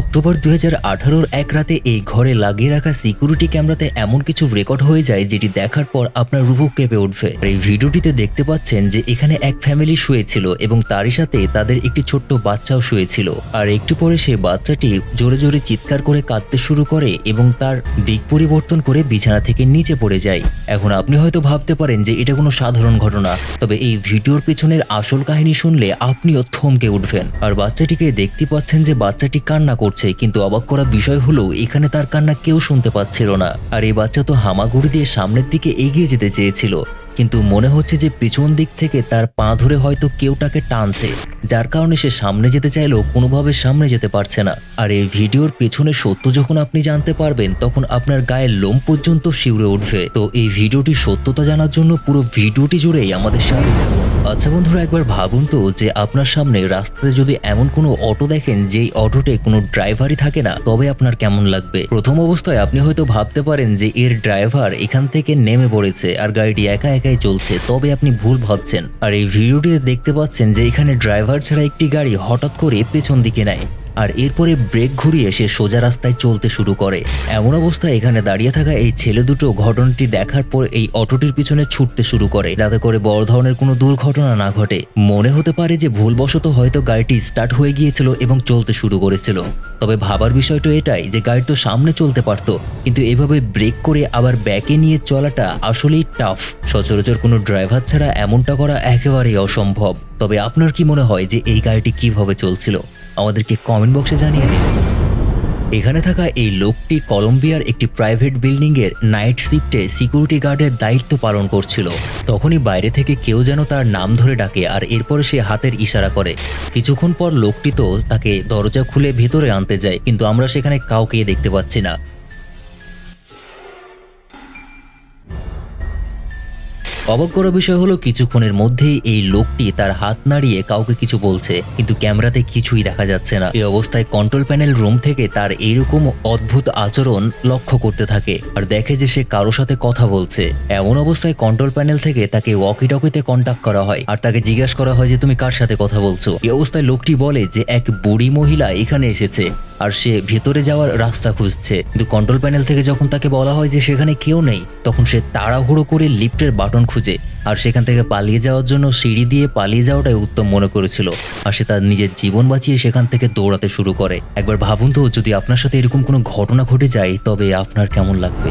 October দু হাজার এক রাতে এই ঘরে লাগিয়ে রাখা সিকিউরিটি ক্যামেরাতে এমন কিছু রেকর্ড হয়ে যায় যেটি দেখার পর আপনার রুহ কেঁপে উঠবে। এই ভিডিওটিতে দেখতে পাচ্ছেন যে এখানে এক ফ্যামিলি শুয়েছিল এবং তারই সাথে তাদের একটি ছোট্ট বাচ্চাও শুয়েছিল। আর একটু পরে সেই বাচ্চাটি জোরে জোরে চিৎকার করে কাঁদতে শুরু করে এবং তার দিক পরিবর্তন করে বিছানা থেকে নিচে পড়ে যায়। এখন আপনি হয়তো ভাবতে পারেন যে এটা কোনো সাধারণ ঘটনা, তবে এই ভিডিওর পেছনের আসল কাহিনী শুনলে আপনিও থমকে উঠবেন। আর বাচ্চাটিকে দেখতে পাচ্ছেন যে বাচ্চাটি কান্না করছে, কিন্তু অবাক করা বিষয় হলো, এখানে তার কান্না কেউ শুনতে পাচ্ছিল না। আর এই বাচ্চা তো হামাগুড়ি দিয়ে সামনের দিকে এগিয়ে যেতে চেয়েছিল। কিন্তু মনে হচ্ছে যে পিছন দিক থেকে তার পা ধরে হয়তো কেউ তাকে টানছে। যার কারণে সে সামনে যেতে চাইলেও কোনোভাবে সামনে যেতে পারছে না। আর এই ভিডিওর পেছনে সত্য যখন আপনি জানতে পারবেন, তখন আপনার গায়ের লোম পর্যন্ত শিউরে উঠবে। তো এই ভিডিওটি সত্যতা জানার জন্য পুরো ভিডিওটি জুড়েই আমাদের থাকুন। আচ্ছা বন্ধুরা, একবার ভাবুন তো যে আপনার সামনে রাস্তাতে যদি এমন কোনো অটো দেখেন, যেই অটোতে কোনো ড্রাইভারই থাকে না, তবে আপনার কেমন লাগবে? প্রথম অবস্থায় আপনি হয়তো ভাবতে পারেন যে এর ড্রাইভার এখান থেকে নেমে পড়েছে আর গাড়িটি একা একাই চলছে, তবে আপনি ভুল ভাবছেন। আর এই ভিডিওটিতে দেখতে পাচ্ছেন যে এখানে ড্রাইভার ছাড়া একটি গাড়ি হঠাৎ করে পেছন দিকে নেয়। আর এরপরে ব্রেক ঘুরিয়ে সে সোজা রাস্তায় চলতে শুরু করে। এমন অবস্থায় এখানে দাঁড়িয়ে থাকা এই ছেলে দুটো ঘটনাটি দেখার পর এই অটোটির পিছনে ছুটতে শুরু করে, যাতে করে বড় ধরনের কোনো দুর্ঘটনা না ঘটে। মনে হতে পারে যে ভুলবশত হয়তো গাড়িটি স্টার্ট হয়ে গিয়েছিল এবং চলতে শুরু করেছিল। তবে ভাবার বিষয়টা এটাই যে গাড়ি তো সামনে চলতে পারত, কিন্তু এভাবে ব্রেক করে আবার ব্যাকে নিয়ে চলাটা আসলেই টাফ সচরাচর কোনো ড্রাইভার ছাড়া এমনটা করা একেবারেই অসম্ভব। তবে আপনার কি মনে হয় যে এই গাড়িটি কীভাবে চলছিল? আমাদেরকে কমেন্ট বক্সে জানিয়ে দিন। এখানে থাকা এই লোকটি কলম্বিয়ার একটি প্রাইভেট বিল্ডিংয়ের নাইট শিফটে সিকিউরিটি গার্ডের দায়িত্ব পালন করছিল। তখনই বাইরে থেকে কেউ যেন তার নাম ধরে ডাকে আর এরপরে সে হাতের ইশারা করে। কিছুক্ষণ পর লোকটি তো তাকে দরজা খুলে ভেতরে আনতে যায়, কিন্তু আমরা সেখানে কাউকে দেখতে পাচ্ছি না। অবাক করা বিষয় হলো, কিছুক্ষণের মধ্যেই এই লোকটি তার হাত নাড়িয়ে কাউকে কিছু বলছে, কিন্তু ক্যামেরাতে কিছুই দেখা যাচ্ছে না। এই অবস্থায় কন্ট্রোল প্যানেল রুম থেকে তার এইরকম অদ্ভুত আচরণ লক্ষ্য করতে থাকে, আর দেখে যে সে কারও সাথে কথা বলছে। এমন অবস্থায় কন্ট্রোল প্যানেল থেকে তাকে ওয়াকি টকিতে কন্ট্যাক্ট করা হয়, আর তাকে জিজ্ঞাসা করা হয় যে, তুমি কার সাথে কথা বলছো? এই অবস্থায় লোকটি বলে যে, এক বুড়ি মহিলা এখানে এসেছে। আর সে ভেতরে যাওয়ার রাস্তা খুঁজছে। কিন্তু কন্ট্রোল প্যানেল থেকে যখন তাকে বলা হয় যে সেখানে কেউ নেই, তখন সে তাড়াহুড়ো করে লিফটের বাটন খুঁজে আর সেখান থেকে পালিয়ে যাওয়ার জন্য সিঁড়ি দিয়ে পালিয়ে যাওয়াটাই উত্তম মনে করেছিল। আর সে তার নিজের জীবন বাঁচিয়ে সেখান থেকে দৌড়াতে শুরু করে। একবার ভাবুন তো, যদি আপনার সাথে এরকম কোনো ঘটনা ঘটে যায়, তবে আপনার কেমন লাগবে?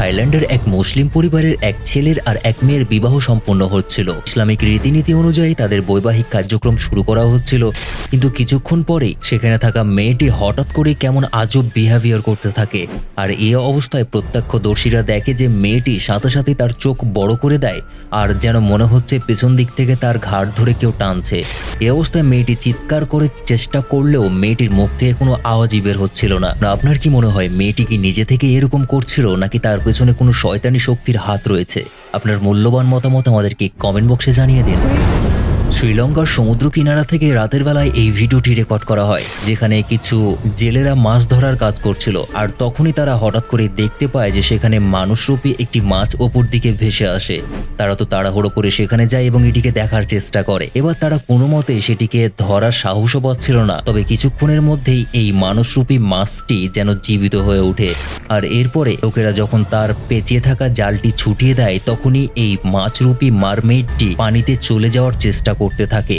থাইল্যান্ডের এক মুসলিম পরিবারের এক ছেলের আর এক মেয়ের বিবাহ সম্পন্ন হচ্ছিল। ইসলামিক রীতিনীতি অনুযায়ী তাদের বৈবাহিক কার্যক্রম শুরু করা হচ্ছিল। কিন্তু কিছুক্ষণ পরেই সেখানে থাকা মেয়েটি হঠাৎ করে কেমন আজব বিহেভিয়ার করতে থাকে। আর এ অবস্থায় প্রত্যক্ষদর্শীরা দেখে যে মেয়েটি সাথে সাথে তার চোখ বড় করে দেয় আর যেন মনে হচ্ছে পেছন দিক থেকে তার ঘাড় ধরে কেউ টানছে। এ অবস্থায় মেয়েটি চিৎকার করে চেষ্টা করলেও মেয়েটির মুখ থেকে কোনো আওয়াজই বের হচ্ছিল না। আপনার কি মনে হয় মেয়েটি কি নিজে থেকে এরকম করছিল নাকি তার পেছনে কোনো শয়তানি শক্তির হাত রয়েছে। আপনার মূল্যবান মতামত আমাদেরকে কমেন্ট বক্সে জানিয়ে দিন। শ্রীলঙ্কার সমুদ্র কিনারা থেকে রাতের বেলায় এই ভিডিওটি রেকর্ড করা হয়, যেখানে কিছু জেলেরা মাছ ধরার কাজ করছিল। আর তখনই তারা হঠাৎ করে দেখতে পায় যে সেখানে মানুষরূপী একটি মাছ ওপর দিকে ভেসে আসে। তারা তো তাড়াহুড়ো করে সেখানে যায় এবং এটিকে দেখার চেষ্টা করে। এবার তারা কোনো মতে সেটিকে ধরার সাহসও পাচ্ছিল না। তবে কিছুক্ষণের মধ্যেই এই মানুষরূপী মাছটি যেন জীবিত হয়ে ওঠে। আর এরপরে লোকেরা যখন তার পেঁচিয়ে থাকা জালটি ছুটিয়ে দেয়, তখনই এই মাছরূপী মারমেডটি পানিতে চলে যাওয়ার চেষ্টা করতে থাকে।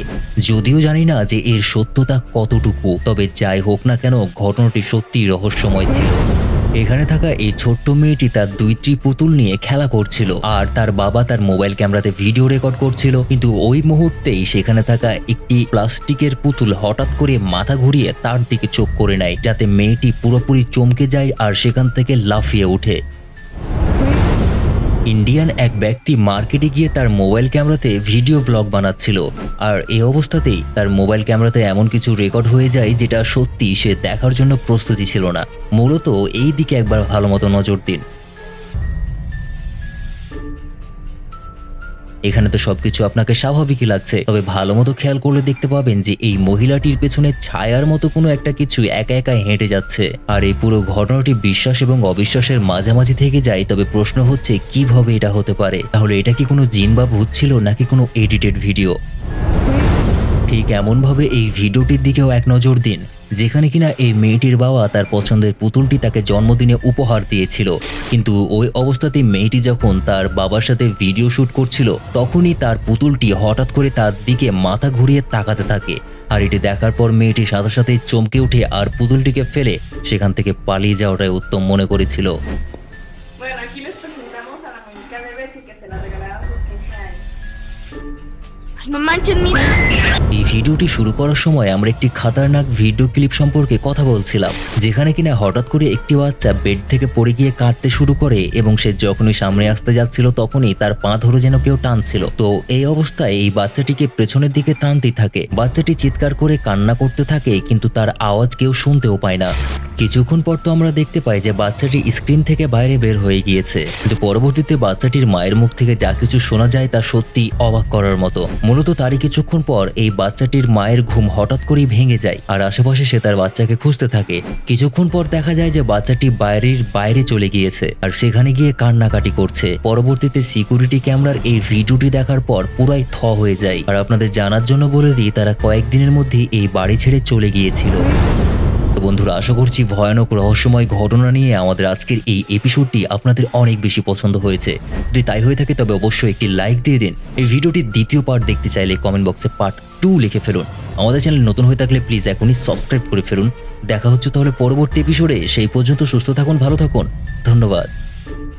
যদিও জানি না যে এর সত্যতা কতটুকু, তবে যাই হোক না কেন ঘটনাটি সত্যিই রহস্যময় ছিল। এখানে থাকা এই ছোট্ট মেয়েটি তার দুইটি পুতুল নিয়ে খেলা করছিল, আর তার বাবা তার মোবাইল ক্যামেরাতে ভিডিও রেকর্ড করছিল। কিন্তু ওই মুহূর্তেই সেখানে থাকা একটি প্লাস্টিকের পুতুল হঠাৎ করে মাথা ঘুরিয়ে তার দিকে চোখ করে নেয়, যাতে মেয়েটি পুরোপুরি চমকে যায় আর সেখান থেকে লাফিয়ে ওঠে। ইন্ডিয়ান এক ব্যক্তি মার্কেটে গিয়ে তার মোবাইল ক্যামেরাতে ভিডিও ব্লগ বানাচ্ছিল। আর এ অবস্থাতেই তার মোবাইল ক্যামেরাতে এমন কিছু রেকর্ড হয়ে যায় যেটা সত্যি সে দেখার জন্য প্রস্তুতি ছিল না। মূলত এই দিকে একবার ভালো মতো নজর দিন। এখানে তো সবকিছু আপনাকে স্বাভাবিকই লাগছে। তবে ভালো মতো খেয়াল করলে দেখতে পাবেন যে এই মহিলাটির পেছনে ছায়ার মতো কোনো একটা কিছু একা একা হেঁটে যাচ্ছে। আর এই পুরো ঘটনাটি বিশ্বাস এবং অবিশ্বাসের মাঝামাঝি থেকে যায়, তবে প্রশ্ন হচ্ছে কীভাবে এটা হতে পারে? তাহলে এটা কি কোনো জিন বা ভূত ছিল নাকি কোনো এডিটেড ভিডিও ঠিক এমনভাবে এই ভিডিওটির দিকেও এক নজর দিন যেখানে কিনা এই মেয়েটির বাবা তার পছন্দের পুতুলটি তাকে জন্মদিনে উপহার দিয়েছিল। কিন্তু ওই অবস্থাতে মেয়েটি যখন তার বাবার সাথে ভিডিও শুট করছিল তখনই তার পুতুলটি হঠাৎ করে তার দিকে মাথা ঘুরিয়ে তাকাতে থাকে। আর এটি দেখার পর মেয়েটি সাথে সাথে চমকে উঠে আর পুতুলটিকে ফেলে সেখান থেকে পালিয়ে যাওয়াটাই উত্তম মনে করেছিল। Bueno, aquí les presentamos a la muñeca de que se la regalaron por 15 años. এই ভিডিওটি শুরু করার সময় আমরা একটি খাতারনাক ভিডিও ক্লিপ সম্পর্কে কথা বলছিলাম, যেখানে কিনা হঠাৎ করে একটি বাচ্চা বেড থেকে পড়ে গিয়ে কাঁদতে শুরু করে এবং সে যখনই সামনে আসতে যাচ্ছিল তখনই তার পা ধরে যেন কেউ টানছিল। তো এই অবস্থায় এই বাচ্চাটিকে পেছনের দিকে টানতেই থাকে। বাচ্চাটি চিৎকার করে কান্না করতে থাকে, কিন্তু তার আওয়াজ কেউ শুনতেও পায় না। কিছুক্ষণ পর তো আমরা দেখতে পাই যে বাচ্চাটি স্ক্রিন থেকে বাইরে বের হয়ে গিয়েছে। কিন্তু পরবর্তীতে বাচ্চাটির মায়ের মুখ থেকে যা কিছু শোনা যায় তা সত্যি অবাক করার মতো। মূলত তারই কিছুক্ষণ পর এই বাচ্চাটির মায়ের ঘুম হঠাৎ করেই ভেঙে যায় আর আশেপাশে সে তার বাচ্চাকে খুঁজতে থাকে। কিছুক্ষণ পর দেখা যায় যে বাচ্চাটি বাইরের বাইরে চলে গিয়েছে আর সেখানে গিয়ে কান্নাকাটি করছে। পরবর্তীতে সিকিউরিটি ক্যামেরার এই ভিডিওটি দেখার পর পুরাই থ হয়ে যায়। আর আপনাদের জানার জন্য বলে দিই, তারা কয়েকদিনের মধ্যেই এই বাড়ি ছেড়ে চলে গিয়েছিল। বন্ধুরা, আশা করছি ভয়ানক রহস্যময় ঘটনা নিয়ে আমাদের আজকের এই এপিসোডটি আপনাদের অনেক বেশি পছন্দ হয়েছে। যদি তাই হয়ে থাকে, তবে অবশ্যই একটি লাইক দিয়ে দিন। এই ভিডিওটির দ্বিতীয় পার্ট দেখতে চাইলে কমেন্ট বক্সে পার্ট টু লিখে ফেলুন। আমাদের চ্যানেল নতুন হয়ে থাকলে প্লিজ এখনই সাবস্ক্রাইব করে ফেলুন। দেখা হচ্ছে তাহলে পরবর্তী এপিসোডে সেই পর্যন্ত সুস্থ থাকুন, ভালো থাকুন। ধন্যবাদ।